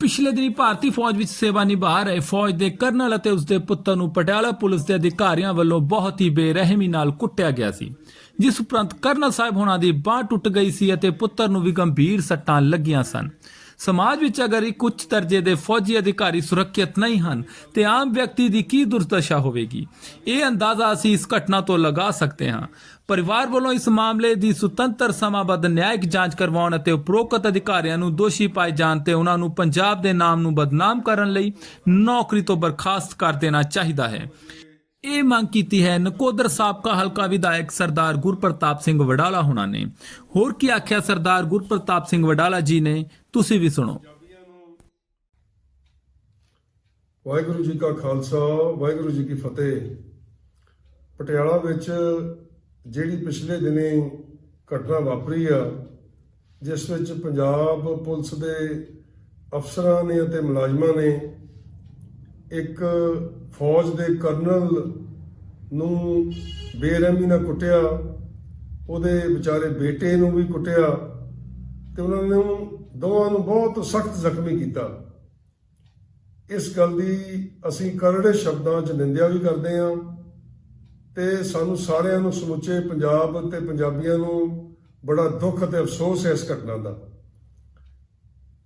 ਪਿਛਲੇ ਦਿਨੀ ਭਾਰਤੀ ਫੌਜ ਵਿੱਚ ਸੇਵਾ ਨਿਭਾ ਰਹੇ ਫੌਜ ਦੇ ਕਰਨਲ ਅਤੇ ਉਸਦੇ ਪੁੱਤਰ ਨੂੰ ਪਟਿਆਲਾ ਪੁਲਿਸ ਦੇ ਅਧਿਕਾਰੀਆਂ ਵੱਲੋਂ ਬਹੁਤ ਹੀ ਬੇਰਹਿਮੀ ਨਾਲ ਕੁੱਟਿਆ ਗਿਆ ਸੀ, ਜਿਸ ਉਪਰੰਤ ਕਰਨਲ ਸਾਹਿਬ ਹੋਣਾ ਦੀ ਬਾਹ ਟੁੱਟ ਗਈ ਸੀ ਅਤੇ ਪੁੱਤਰ ਨੂੰ ਵੀ ਗੰਭੀਰ ਸੱਟਾਂ ਲੱਗੀਆਂ ਸਨ। ਸਮਾਜ ਵਿੱਚ ਅਗਰ ਇੱਕ ਉੱਚ ਦਰਜੇ ਦੇ ਫੌਜੀ ਅਧਿਕਾਰੀ ਸੁਰੱਖਿਅਤ ਨਹੀਂ ਹਨ, ਤੇ ਆਮ ਵਿਅਕਤੀ ਦੀ ਕੀ ਦੁਰਦਸ਼ਾ ਹੋਵੇਗੀ? ਇਹ ਅੰਦਾਜ਼ਾ ਅਸੀਂ ਇਸ ਘਟਨਾ ਤੋਂ ਲਗਾ ਸਕਦੇ ਹਾਂ। ਪਰਿਵਾਰ ਵੱਲੋਂ ਇਸ ਮਾਮਲੇ ਦੀ ਸੁਤੰਤਰ ਸਮਾਬੱਧ ਨਿਆਇਕ ਜਾਂਚ ਕਰਵਾਉਣ ਅਤੇ ਉਪਰੋਕਤ ਅਧਿਕਾਰੀਆਂ ਨੂੰ ਦੋਸ਼ੀ ਪਾਏ ਜਾਣ ਤੇ ਉਹਨਾਂ ਨੂੰ ਪੰਜਾਬ ਦੇ ਨਾਮ ਨੂੰ ਬਦਨਾਮ ਕਰਨ ਲਈ ਨੌਕਰੀ ਤੋਂ ਬਰਖਾਸਤ ਕਰ ਦੇਣਾ ਚਾਹੀਦਾ ਹੈ। ਇਹ ਮੰਗ ਕੀਤੀ ਹੈ, ਨਕੋਦਰ ਸਾਬਕਾ ਹਲਕਾ ਵਿਧਾਇਕ ਸਰਦਾਰ ਗੁਰਪ੍ਰਤਾਪ ਸਿੰਘ ਵਡਾਲਾ ਹੁਣਾਂ ਨੇ। ਹੋਰ ਕੀ ਆਖਿਆ ਸਰਦਾਰ ਗੁਰਪ੍ਰਤਾਪ ਸਿੰਘ ਵਡਾਲਾ ਜੀ ਨੇ? ਤੁਸੀਂ ਵੀ ਸੁਣੋ। ਵਾਹਿਗੁਰੂ ਜੀ ਕਾ ਖਾਲਸਾ, ਵਾਹਿਗੁਰੂ ਜੀ ਕੀ ਫਤਿਹ। ਪਟਿਆਲਾ ਵਿੱਚ ਜਿਹੜੀ ਪਿਛਲੇ ਦਿਨੇ ਘਟਨਾ ਵਾਪਰੀ ਆ, ਜਿਸ ਵਿੱਚ ਪੰਜਾਬ ਪੁਲਿਸ ਦੇ ਅਫਸਰਾਂ ਨੇ ਅਤੇ ਮੁਲਾਜ਼ਮਾਂ ਨੇ ਇੱਕ ਫੌਜ ਦੇ ਕਰਨਲ ਨੂੰ ਬੇਰਹਿਮੀ ਨਾਲ ਕੁੱਟਿਆ, ਉਹਦੇ ਵਿਚਾਰੇ ਬੇਟੇ ਨੂੰ ਵੀ ਕੁੱਟਿਆ ਤੇ ਉਹਨਾਂ ਨੂੰ ਦੋਵਾਂ ਨੂੰ ਬਹੁਤ ਸਖਤ ਜ਼ਖਮੀ ਕੀਤਾ। ਇਸ ਗੱਲ ਦੀ ਅਸੀਂ ਕਰੜੇ ਸ਼ਬਦਾਂ 'ਚ ਨਿੰਦਿਆ ਵੀ ਕਰਦੇ ਹਾਂ ਤੇ ਸਾਨੂੰ ਸਾਰਿਆਂ ਨੂੰ ਸਮੁੱਚੇ ਪੰਜਾਬ ਤੇ ਪੰਜਾਬੀਆਂ ਨੂੰ ਬੜਾ ਦੁੱਖ ਅਤੇ ਅਫਸੋਸ ਹੈ ਇਸ ਘਟਨਾ ਦਾ।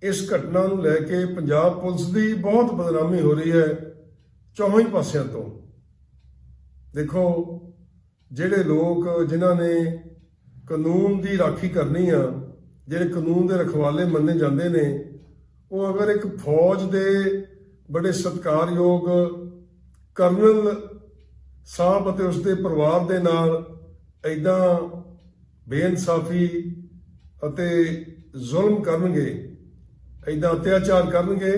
ਇਸ ਘਟਨਾ ਨੂੰ ਲੈ ਕੇ ਪੰਜਾਬ ਪੁਲਿਸ ਦੀ ਬਹੁਤ ਬਦਨਾਮੀ ਹੋ ਰਹੀ ਹੈ ਚੌਹਾਂ ਹੀ ਪਾਸਿਆਂ ਤੋਂ। ਦੇਖੋ, ਜਿਹੜੇ ਲੋਕ ਜਿਨ੍ਹਾਂ ਨੇ ਕਾਨੂੰਨ ਦੀ ਰਾਖੀ ਕਰਨੀ ਆ, ਜਿਹੜੇ ਕਾਨੂੰਨ ਦੇ ਰਖਵਾਲੇ ਮੰਨੇ ਜਾਂਦੇ ਨੇ, ਉਹ ਅਗਰ ਇੱਕ ਫੌਜ ਦੇ ਬੜੇ ਸਤਿਕਾਰਯੋਗ ਕਰਨਲ ਸਾਹਿਬ ਅਤੇ ਉਸਦੇ ਪਰਿਵਾਰ ਦੇ ਨਾਲ ਐਦਾਂ ਬੇਇਨਸਾਫੀ ਅਤੇ ਜ਼ੁਲਮ ਕਰਨਗੇ ਐਦਾਂ ਅਤਿਆਚਾਰ ਕਰਨਗੇ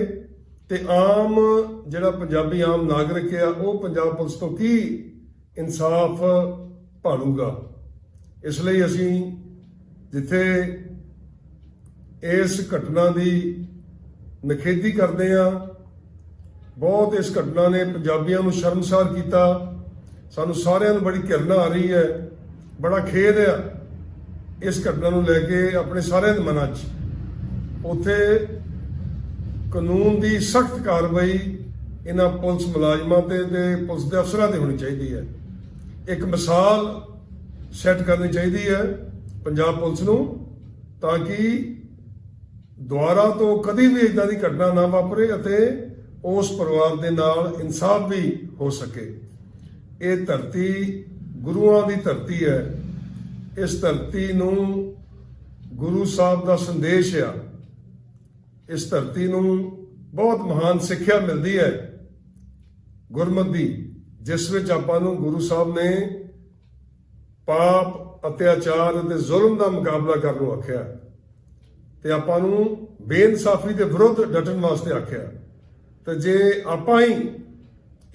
ਤੇ ਆਮ ਜਿਹੜਾ ਪੰਜਾਬੀ ਆਮ ਨਾਗਰਿਕ ਆ, ਉਹ ਪੰਜਾਬ ਪੁਲਿਸ ਤੋਂ ਕੀ ਇਨਸਾਫ ਭਾਲੂਗਾ? ਇਸ ਲਈ ਅਸੀਂ ਜਿੱਥੇ ਇਸ ਘਟਨਾ ਦੀ ਨਖੇਦੀ ਕਰਦੇ ਆ ਬਹੁਤ ਇਸ ਘਟਨਾ ਨੇ ਪੰਜਾਬੀਆਂ ਨੂੰ ਸ਼ਰਮਸਾਰ ਕੀਤਾ। ਸਾਨੂੰ ਸਾਰਿਆਂ ਨੂੰ ਬੜੀ ਘਿਰਨਾ ਆ ਰਹੀ ਹੈ, ਬੜਾ ਖੇਦ ਆ ਇਸ ਘਟਨਾ ਨੂੰ ਲੈ ਕੇ ਆਪਣੇ ਸਾਰਿਆਂ ਦੇ ਮਨਾਂ 'ਚ। ਉੱਥੇ ਕਾਨੂੰਨ ਦੀ ਸਖਤ ਕਾਰਵਾਈ ਇਹਨਾਂ ਪੁਲਿਸ ਮੁਲਾਜ਼ਮਾਂ ਤੇ ਤੇ ਪੁਲਿਸ ਦੇ ਅਫਸਰਾਂ ਤੇ ਹੋਣੀ ਚਾਹੀਦੀ ਹੈ। ਇੱਕ ਮਿਸਾਲ ਸੈੱਟ ਕਰਨੀ ਚਾਹੀਦੀ ਹੈ ਪੰਜਾਬ ਪੁਲਿਸ ਨੂੰ ਤਾਂ ਕਿ ਦੁਆਰਾ ਤੋਂ ਕਦੀ ਵੀ ਇਦਾਂ ਦੀ ਘਟਨਾ ਨਾ ਵਾਪਰੇ ਅਤੇ ਉਸ ਪਰਿਵਾਰ ਦੇ ਨਾਲ ਇਨਸਾਫ ਵੀ ਹੋ ਸਕੇ। ਇਹ ਧਰਤੀ ਗੁਰੂਆਂ ਦੀ ਧਰਤੀ ਹੈ। ਇਸ ਧਰਤੀ ਨੂੰ ਗੁਰੂ ਸਾਹਿਬ ਦਾ ਸੰਦੇਸ਼ ਆ। ਇਸ ਧਰਤੀ ਨੂੰ ਬਹੁਤ ਮਹਾਨ ਸਿੱਖਿਆ ਮਿਲਦੀ ਹੈ। ਗੁਰਮਤਿ ਦੀ, ਜਿਸ ਵਿੱਚ ਆਪਾਂ ਨੂੰ ਗੁਰੂ ਸਾਹਿਬ ਨੇ ਪਾਪ, ਅਤਿਆਚਾਰ ਅਤੇ ਜ਼ੁਲਮ ਦਾ ਮੁਕਾਬਲਾ ਕਰਨ ਨੂੰ ਆਖਿਆ। ਤੇ ਆਪਾਂ ਨੂੰ ਬੇਇਨਸਾਫੀ ਦੇ ਵਿਰੁੱਧ ਡਟਣ ਵਾਸਤੇ ਆਖਿਆ। ਤੇ ਜੇ ਆਪਾਂ ਹੀ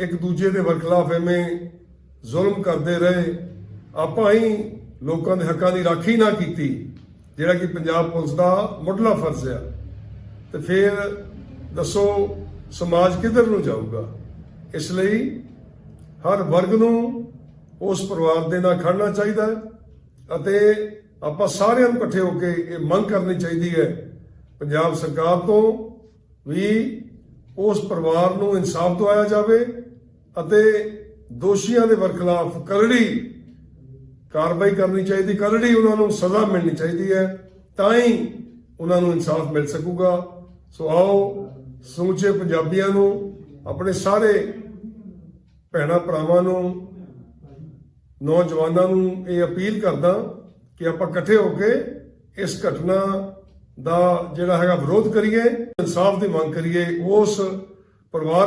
ਇੱਕ ਦੂਜੇ ਦੇ ਵਰਖਲਾਫ ਐਵੇਂ ਜ਼ੁਲਮ ਕਰਦੇ ਰਹੇ, ਆਪਾਂ ਹੀ ਲੋਕਾਂ ਦੇ ਹੱਕਾਂ ਦੀ ਰਾਖੀ ਨਾ ਕੀਤੀ, ਜਿਹੜਾ ਕਿ ਪੰਜਾਬ ਪੁਲਿਸ ਦਾ ਮੁੱਢਲਾ ਫਰਜ਼ ਆ। ਤੇ ਫਿਰ ਦੱਸੋ ਸਮਾਜ ਕਿੱਧਰ ਨੂੰ ਜਾਊਗਾ? ਇਸ ਲਈ ਹਰ ਵਰਗ ਨੂੰ ਉਸ ਪਰਿਵਾਰ ਦੇ ਨਾਲ ਖੜਨਾ ਚਾਹੀਦਾ ਹੈ ਅਤੇ ਆਪਾਂ ਸਾਰਿਆਂ ਨੂੰ ਇਕੱਠੇ ਹੋ ਕੇ ਇਹ ਮੰਗ ਕਰਨੀ ਚਾਹੀਦੀ ਹੈ। ਪੰਜਾਬ ਸਰਕਾਰ ਤੋਂ ਵੀ ਉਸ ਪਰਿਵਾਰ ਨੂੰ ਇਨਸਾਫ ਦਿਵਾਇਆ ਜਾਵੇ ਅਤੇ ਦੋਸ਼ੀਆਂ ਦੇ ਵਰਖਲਾਫ ਕਰੜੀ ਕਾਰਵਾਈ ਕਰਨੀ ਚਾਹੀਦੀ ਕਰੜੀ ਉਹਨਾਂ ਨੂੰ ਸਜ਼ਾ ਮਿਲਣੀ ਚਾਹੀਦੀ ਹੈ, ਤਾਂ ਹੀ ਉਹਨਾਂ ਨੂੰ ਇਨਸਾਫ ਮਿਲ ਸਕੂਗਾ। ਸੋ ਆਓ ਸਮੁੱਚੇ ਪੰਜਾਬੀਆਂ ਨੂੰ, ਆਪਣੇ ਸਾਰੇ ਭੈਣਾਂ ਭਰਾਵਾਂ ਨੂੰ, ਨੌਜਵਾਨਾਂ ਨੂੰ ਇਹ ਅਪੀਲ ਕਰਦਾ ਕਿ ਆਪਾਂ ਇਕੱਠੇ ਹੋ ਕੇ ਇਸ ਘਟਨਾ ਦਾ ਜਿਹੜਾ ਹੈਗਾ ਵਿਰੋਧ ਕਰੀਏ, ਇਨਸਾਫ ਦੀ ਮੰਗ ਕਰੀਏ, ਉਸ ਪਰਿਵਾਰ